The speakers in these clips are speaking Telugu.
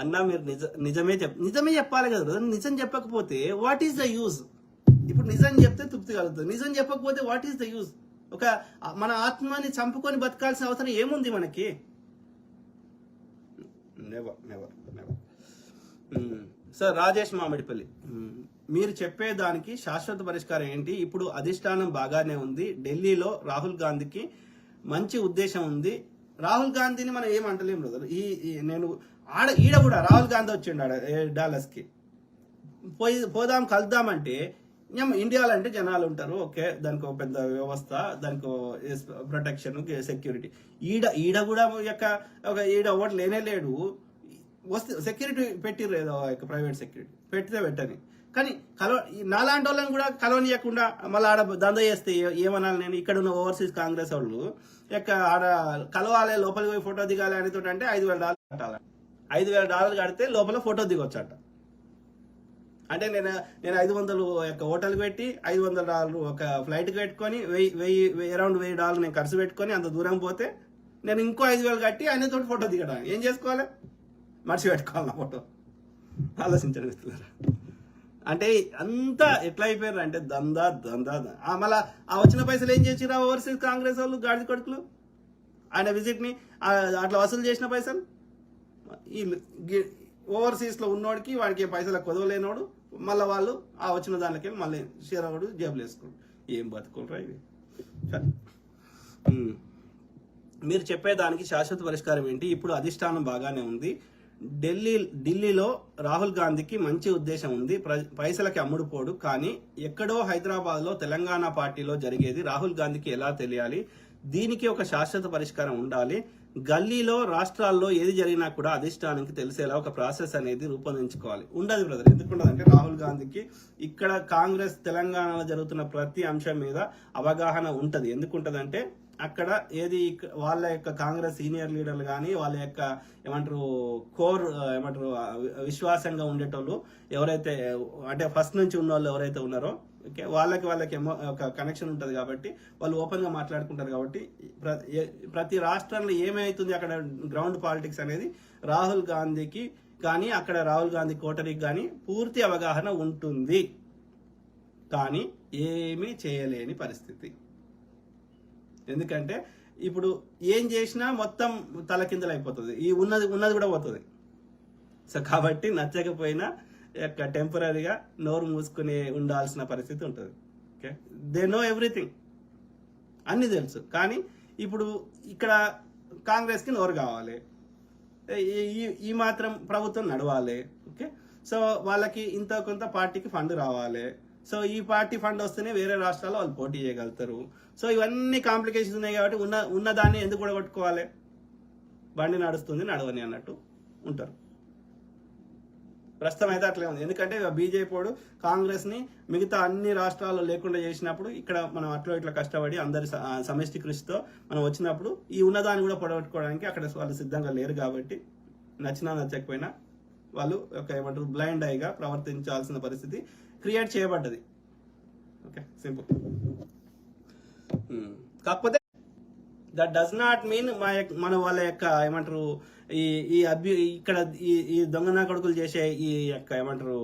అన్నా మీరు నిజ నిజమే చెప్ నిజమే చెప్పాలి కదా నిజం చెప్పకపోతే వాట్ ఈస్ ద యూజ్ ఇప్పుడు నిజం చెప్తే తృప్తి కలుగుతుంది. నిజం చెప్పకపోతే వాట్ ఈస్ ద యూజ్ ఒక మన ఆత్మని చంపుకొని బతకాల్సిన అవసరం ఏముంది మనకి? Never never never sir Rajesh Mamidipalli. మీరు మీరు చెప్పేదానికి శాశ్వత పరిష్కారం ఏంటి? ఇప్పుడు అధిష్టానం బాగానే ఉంది. ఢిల్లీలో రాహుల్ గాంధీకి మంచి ఉద్దేశం ఉంది. రాహుల్ గాంధీని మనం ఏమంటలేం బ్రదర్. ఈ నేను ఆడ ఈడ కూడా రాహుల్ గాంధీ వచ్చిండు ఆడ డాలర్స్కి పోయి పోదాం కలుద్దామంటే ఏం ఇండియాలో అంటే జనాలు ఉంటారు ఓకే దానికి ఒక పెద్ద వ్యవస్థ దానికి ప్రొటెక్షన్ సెక్యూరిటీ. ఈడ ఈడ కూడా యొక్క ఒక ఈడ ఒకటి లేనే లేడు. వస్తే సెక్యూరిటీ పెట్టిర్రు ఏదో ఒక ప్రైవేట్ సెక్యూరిటీ. పెట్టితే పెట్టని. కానీ కలవ నాలాంటి వాళ్ళని కూడా కలవనియకుండా మళ్ళీ ఆడ దంద చేస్తే ఏమనాలి నేను? ఇక్కడ ఉన్న ఓవర్సీస్ కాంగ్రెస్ వాళ్ళు యొక్క ఆడ కలవాలి లోపలికి పోయి ఫోటో దిగాలి అనేతో అంటే ఐదు వేల డాలర్ కట్టాలి. ఐదు వేల డాలర్లు కడితే లోపల ఫోటో దిగొచ్చట. అంటే నేను నేను ఐదు వందలు ఒక హోటల్కి పెట్టి ఐదు వందల డాలర్లు ఒక ఫ్లైట్కి పెట్టుకొని వెయ్యి వెయ్యి అరౌండ్ వెయ్యి డాలర్లు నేను ఖర్చు పెట్టుకొని అంత దూరం పోతే నేను ఇంకో ఐదు వేలు కట్టి ఆయనతో ఫోటో దిగడానికి. ఏం చేసుకోవాలి? మర్చి పెట్టుకోవాలి నా ఫోటో? ఆలోచించండి మిత్రులారా. అంటే అంతా ఎట్లా అయిపోయారు అంటే దందా దందా ఆ మళ్ళా ఆ వచ్చిన పైసలు ఏం చేసిరా ఓవర్సీస్ కాంగ్రెస్ వాళ్ళు గాడిద కొడుకులు? ఆయన విజిట్ని అట్లా వసూలు చేసిన పైసలు? వీళ్ళు ఓవర్సీస్లో ఉన్నోడికి వాడికి పైసలు కుదవలేనోడు మళ్ళీ వాళ్ళు ఆ వచ్చిన దానికి మళ్ళీ షేరవాడు జేబులు వేసుకోడు ఏం బతుకులరా ఇవి? సరే. మీరు చెప్పేదానికి శాశ్వత పరిష్కారం ఏంటి? ఇప్పుడు అధిష్టానం బాగానే ఉంది. ఢిల్లీ ఢిల్లీలో రాహుల్ గాంధీకి మంచి ఉద్దేశం ఉంది. పైసలకి అమ్ముడుపోడు కానీ ఎక్కడో హైదరాబాద్లో తెలంగాణ పార్టీలో జరిగేది రాహుల్ గాంధీకి ఎలా తెలియాలి? దీనికి ఒక శాశ్వత పరిష్కారం ఉండాలి. గల్లీలో రాష్ట్రాల్లో ఏది జరిగినా కూడా అధిష్టానానికి తెలిసేలా ఒక ప్రాసెస్ అనేది రూపొందించుకోవాలి. ఉండదు బ్రదర్. ఎందుకు ఉండదు అంటే రాహుల్ గాంధీకి ఇక్కడ కాంగ్రెస్ తెలంగాణలో జరుగుతున్న ప్రతి అంశం మీద అవగాహన ఉంటుంది. ఎందుకు అక్కడ ఏది వాళ్ళ యొక్క కాంగ్రెస్ సీనియర్ లీడర్లు కానీ వాళ్ళ యొక్క ఏమంటారు కోర్ ఏమంటారు విశ్వాసంగా ఉండేటోళ్ళు ఎవరైతే అంటే ఫస్ట్ నుంచి ఉన్న వాళ్ళు ఎవరైతే ఉన్నారో ఓకే వాళ్ళకి వాళ్ళకి ఎమో ఒక కనెక్షన్ ఉంటుంది కాబట్టి వాళ్ళు ఓపెన్గా మాట్లాడుకుంటారు కాబట్టి ప్రతి రాష్ట్రంలో ఏమైతుంది అక్కడ గ్రౌండ్ పాలిటిక్స్ అనేది రాహుల్ గాంధీకి కానీ అక్కడ రాహుల్ గాంధీ కోటరీకి కానీ పూర్తి అవగాహన ఉంటుంది. కానీ ఏమీ చేయలేని పరిస్థితి. ఎందుకంటే ఇప్పుడు ఏం చేసినా మొత్తం తలకిందలు అయిపోతుంది. ఈ ఉన్నది ఉన్నది కూడా పోతుంది. సో కాబట్టి నచ్చకపోయినా యొక్క టెంపరీగా నోరు మూసుకుని ఉండాల్సిన పరిస్థితి ఉంటుంది. ఓకే దే నో ఎవ్రీథింగ్ అన్ని తెలుసు. కానీ ఇప్పుడు ఇక్కడ కాంగ్రెస్కి నోరు కావాలి. ఈ- ఈ మాత్రం ప్రభుత్వం నడవాలి. ఓకే సో వాళ్ళకి ఇంత కొంత పార్టీకి ఫండ్ రావాలి. సో ఈ పార్టీ ఫండ్ వస్తేనే వేరే రాష్ట్రాల్లో వాళ్ళు పోటీ చేయగలుగుతారు. సో ఇవన్నీ కాంప్లికేషన్స్ ఉన్నాయి కాబట్టి ఉన్న ఉన్నదాన్ని ఎందుకు కూడా కొట్టుకోవాలి బండి నడుస్తుంది నడవని అన్నట్టు ఉంటారు. ప్రస్తుతం అయితే అట్లే ఉంది. ఎందుకంటే బీజేపీ వాడు కాంగ్రెస్ని మిగతా అన్ని రాష్ట్రాల్లో లేకుండా చేసినప్పుడు ఇక్కడ మనం అట్లా ఇట్లా కష్టపడి అందరి స- సమిష్టి కృషితో మనం వచ్చినప్పుడు ఈ ఉన్నదాన్ని కూడా పొడగొట్టుకోవడానికి అక్కడ వాళ్ళు సిద్ధంగా లేరు కాబట్టి నచ్చినా నచ్చకపోయినా వాళ్ళు ఒక ఏమంటారు బ్లైండ్ ఐగా ప్రవర్తించాల్సిన పరిస్థితి క్రియేట్ చేయబడ్డది. Okay simple. కాకపోతే దట్ డస్ నాట్ మీన్ మా యొక్క- మన వాళ్ళ యొక్క ఏమంటారు ఈ ఈ అభ్యు ఇక్కడ ఈ ఈ దొంగనా కొడుకులు చేసే ఈ యొక్క ఏమంటారు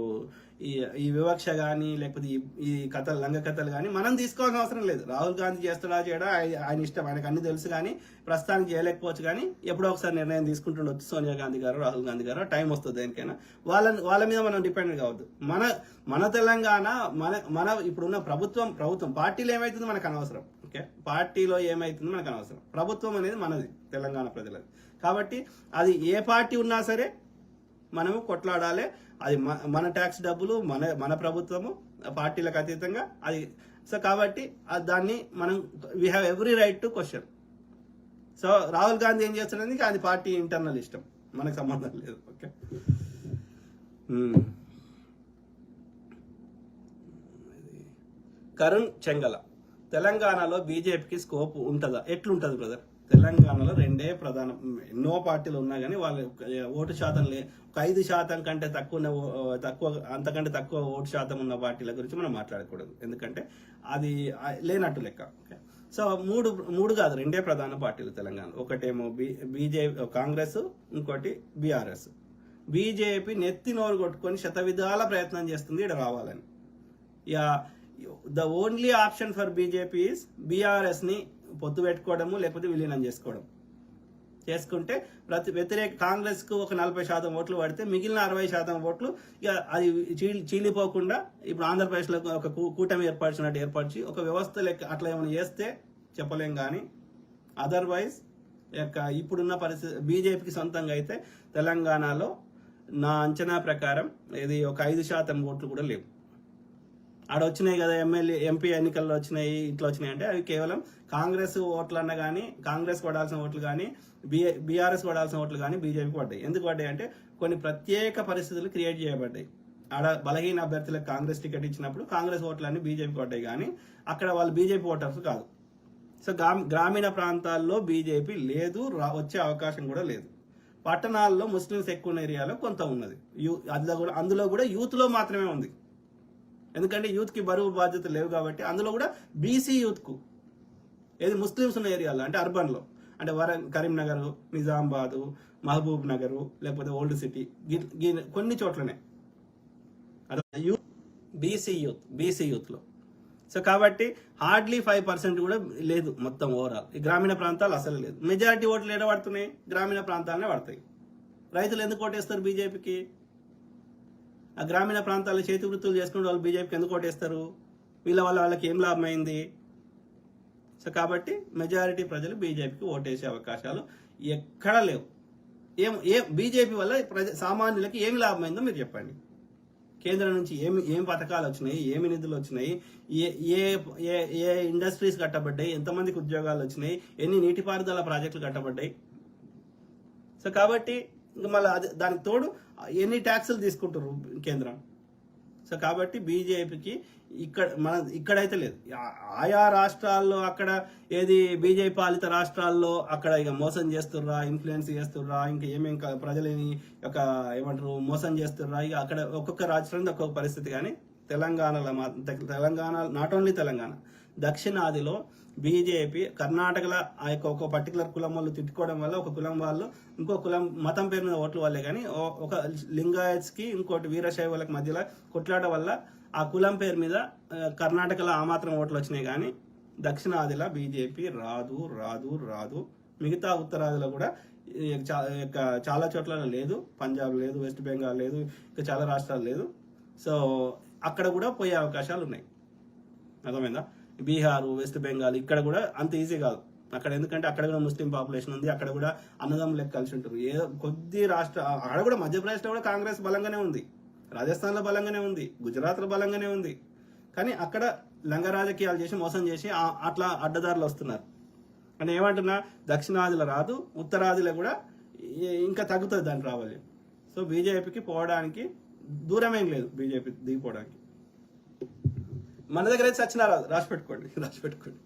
ఈ ఈ వివక్ష కానీ లేకపోతే ఈ ఈ కథలు లంగ కథలు కానీ మనం తీసుకోవాల్సిన అవసరం లేదు. రాహుల్ గాంధీ చేస్తాడా చేయడా ఆయన ఇష్టం ఆయనకు అన్ని తెలుసు కానీ ప్రస్తుతానికి చేయలేకపోవచ్చు కానీ ఎప్పుడో ఒకసారి నిర్ణయం తీసుకుంటుండొచ్చు సోనియా గాంధీ గారు రాహుల్ గాంధీ గారు టైం వస్తుంది దేనికైనా. వాళ్ళ వాళ్ళ మీద మనం డిపెండ్ కావద్దు. మన మన తెలంగాణ మన మన ఇప్పుడున్న ప్రభుత్వం ప్రభుత్వం పార్టీలు ఏమైతుందో మనకు అనవసరం. ఓకే? పార్టీలో ఏమైతుందో మనకు అనవసరం. ప్రభుత్వం అనేది మనది తెలంగాణ ప్రజలది. కాబట్టి అది ఏ పార్టీ ఉన్నా సరే మనము కొట్లాడాలి. అది మన ట్యాక్స్ డబ్బులు మన మన ప్రభుత్వము పార్టీలకు అతీతంగా అది. సో కాబట్టి దాన్ని మనం we have every right to question so Rahul Gandhi ఏం చేస్తున్నది అది పార్టీ ఇంటర్నల్ ఇష్టం. మనకు సంబంధం లేదు. ఓకే? కరుణ్ చెంగల తెలంగాణలో బీజేపీకి స్కోప్ ఉంటుందా? ఎట్లుంటుంది బ్రదర్ తెలంగాణలో రెండే ప్రధాన. ఎన్నో పార్టీలు ఉన్నా కానీ వాళ్ళ ఓటు శాతం లే ఒక ఐదు శాతం కంటే తక్కువ ఉన్న తక్కువ అంతకంటే తక్కువ ఓటు శాతం ఉన్న పార్టీల గురించి మనం మాట్లాడకూడదు. ఎందుకంటే అది లేనట్టు లెక్క. ఓకే? సో మూడు మూడు కాదు రెండే ప్రధాన పార్టీలు తెలంగాణ. ఒకటేమో బీ బీజే కాంగ్రెస్ ఇంకోటి బీఆర్ఎస్. బీజేపీ నెత్తి నోరు కొట్టుకొని శత విధాల ప్రయత్నం చేస్తుంది ఇక్కడ రావాలని. ఇక the only option for BJP is బీఆర్ఎస్ని పొత్తు పెట్టుకోవడము లేకపోతే విలీనం చేసుకోవడం చేసుకుంటే ప్రతి వ్యతిరేక కాంగ్రెస్కు ఒక నలభై శాతం ఓట్లు పడితే మిగిలిన అరవై శాతం ఓట్లు ఇక అది చీలి చీలిపోకుండా ఇప్పుడు ఆంధ్రప్రదేశ్లో ఒక కూటమి ఏర్పరిచినట్టు ఏర్పరిచి ఒక వ్యవస్థ లెక్క అట్లా ఏమైనా చేస్తే చెప్పలేం కానీ అదర్వైజ్ యొక్క ఇప్పుడున్న పరిస్థితి బీజేపీకి సొంతంగా అయితే తెలంగాణలో నా అంచనా ప్రకారం ఇది ఒక ఐదు శాతం ఓట్లు కూడా లేవు. ఆడ వచ్చినాయి కదా ఎమ్మెల్యే ఎంపీ ఎన్నికల్లో వచ్చినాయి ఇట్లా వచ్చినాయి అంటే అవి కేవలం కాంగ్రెస్ ఓట్లు అన్న కానీ కాంగ్రెస్ పడాల్సిన ఓట్లు కానీ బీఆర్ఎస్ పడాల్సిన ఓట్లు కానీ బీజేపీకి పడ్డాయి. ఎందుకు పడ్డాయి అంటే కొన్ని ప్రత్యేక పరిస్థితులు క్రియేట్ చేయబడ్డాయి. ఆడ బలహీన అభ్యర్థులకు కాంగ్రెస్ టికెట్ ఇచ్చినప్పుడు కాంగ్రెస్ ఓట్లన్నీ బీజేపీకి పడ్డాయి కానీ అక్కడ వాళ్ళు బీజేపీ ఓటర్స్ కాదు. సో గ్రామ- గ్రామీణ ప్రాంతాల్లో బీజేపీ లేదు రా వచ్చే అవకాశం కూడా లేదు. పట్టణాల్లో ముస్లిమ్స్ ఎక్కువ ఏరియాలో కొంత ఉన్నది. యూ అందులో కూడా అందులో కూడా యూత్లో మాత్రమే ఉంది. ఎందుకంటే యూత్కి బరువు బాధ్యత లేవు కాబట్టి అందులో కూడా బీసీ యూత్కు ఏది ముస్లిమ్స్ ఉన్న ఏరియాలో అంటే అర్బన్లో అంటే వర కరీంనగర్ నిజామాబాదు మహబూబ్ నగర్ లేకపోతే ఓల్డ్ సిటీ గి- కొన్ని చోట్లనే. అర్థం యూత్ బీసీ యూత్ బీసీ యూత్లో. సో కాబట్టి హార్డ్లీ ఫైవ్ పర్సెంట్ కూడా లేదు మొత్తం ఓవరాల్. ఈ గ్రామీణ ప్రాంతాలు అసలు లేదు. మెజారిటీ ఓట్లు ఏడ పడుతున్నాయి గ్రామీణ ప్రాంతాలనే పడతాయి. రైతులు ఎందుకు ఓటేస్తారు బీజేపీకి? ఆ గ్రామీణ ప్రాంతాల్లో చేతి వృత్తులు చేసుకుని వాళ్ళు బీజేపీకి ఎందుకు ఓటేస్తారు? వీళ్ళ వల్ల వాళ్ళకి ఏం లాభం అయింది? సో కాబట్టి మెజారిటీ ప్రజలు బీజేపీకి ఓటేసే అవకాశాలు ఎక్కడా లేవు. ఏం ఏ బీజేపీ వల్ల ప్రజ సామాన్యులకి ఏమి లాభమైందో మీరు చెప్పండి. కేంద్రం నుంచి ఏమి ఏం పథకాలు వచ్చినాయి? ఏమి నిధులు వచ్చినాయి? ఏ ఏ ఏ ఏ ఇండస్ట్రీస్ కట్టబడ్డాయి? ఎంతమందికి ఉద్యోగాలు వచ్చినాయి? ఎన్ని నీటిపారుదల ప్రాజెక్టులు కట్టబడ్డాయి? సో కాబట్టి ఇంకా మళ్ళీ అది దానికి తోడు ఎన్ని ట్యాక్సులు తీసుకుంటారు కేంద్రం? సో కాబట్టి బీజేపీకి ఇక్కడ మన ఇక్కడైతే లేదు. ఆయా రాష్ట్రాల్లో అక్కడ ఏది బీజేపీ పాలిత రాష్ట్రాల్లో అక్కడ ఇక మోసం చేస్తుర్రా ఇన్ఫ్లుయెన్స్ చేస్తుర్రా ఇంకా ఏమేం ప్రజలని ఒక ఏమంటారు మోసం చేస్తుర్రా ఇక అక్కడ ఒక్కొక్క రాష్ట్రంలో ఒక్కొక్క పరిస్థితి కానీ తెలంగాణలో తెలంగాణ నాట్ ఓన్లీ తెలంగాణ దక్షిణాదిలో బీజేపీ కర్ణాటకలో ఆ యొక్క ఒక పర్టికులర్ కులం వాళ్ళు తిట్టుకోవడం వల్ల ఒక కులం వాళ్ళు ఇంకో కులం మతం పేరు మీద ఓట్లు వాళ్ళే కానీ ఒక లింగాయత్స్కి ఇంకోటి వీరశైవులకు మధ్యలో కొట్లాట వల్ల ఆ కులం పేరు మీద కర్ణాటకలో ఆ మాత్రం ఓట్లు వచ్చినాయి కానీ దక్షిణాదిలో బీజేపీ రాదు రాదు రాదు. మిగతా ఉత్తరాదిలో కూడా యొక్క చాలా చోట్ల లేదు. పంజాబ్ లేదు వెస్ట్ బెంగాల్ లేదు ఇంకా చాలా రాష్ట్రాలు లేదు. సో అక్కడ కూడా పోయే అవకాశాలు ఉన్నాయి అర్థమైందా? బీహార్ వెస్ట్ బెంగాల్ ఇక్కడ కూడా అంత ఈజీ కాదు. అక్కడ ఎందుకంటే అక్కడ కూడా ముస్లిం పాపులేషన్ ఉంది అక్కడ కూడా అన్నదమ్ములు లెక్క కలిసి ఉంటారు. ఏ కొద్ది రాష్ట్ర అక్కడ కూడా మధ్యప్రదేశ్లో కూడా కాంగ్రెస్ బలంగానే ఉంది. రాజస్థాన్లో బలంగానే ఉంది. గుజరాత్లో బలంగానే ఉంది. కానీ అక్కడ లంగ రాజకీయాలు చేసి మోసం చేసి ఆ- అట్లా అడ్డదారులు వస్తున్నారు. అని ఏమంటున్నా? దక్షిణాదిలో రాదు ఉత్తరాదిలో కూడా ఇంకా తగ్గుతుంది దాని రావాలి సో బీజేపీకి పోవడానికి దూరమేం లేదు బీజేపీ దిగిపోవడానికి. మన దగ్గర అయితే సచ్చినారాదు రాసి పెట్టుకోండి రాసి పెట్టుకోండి.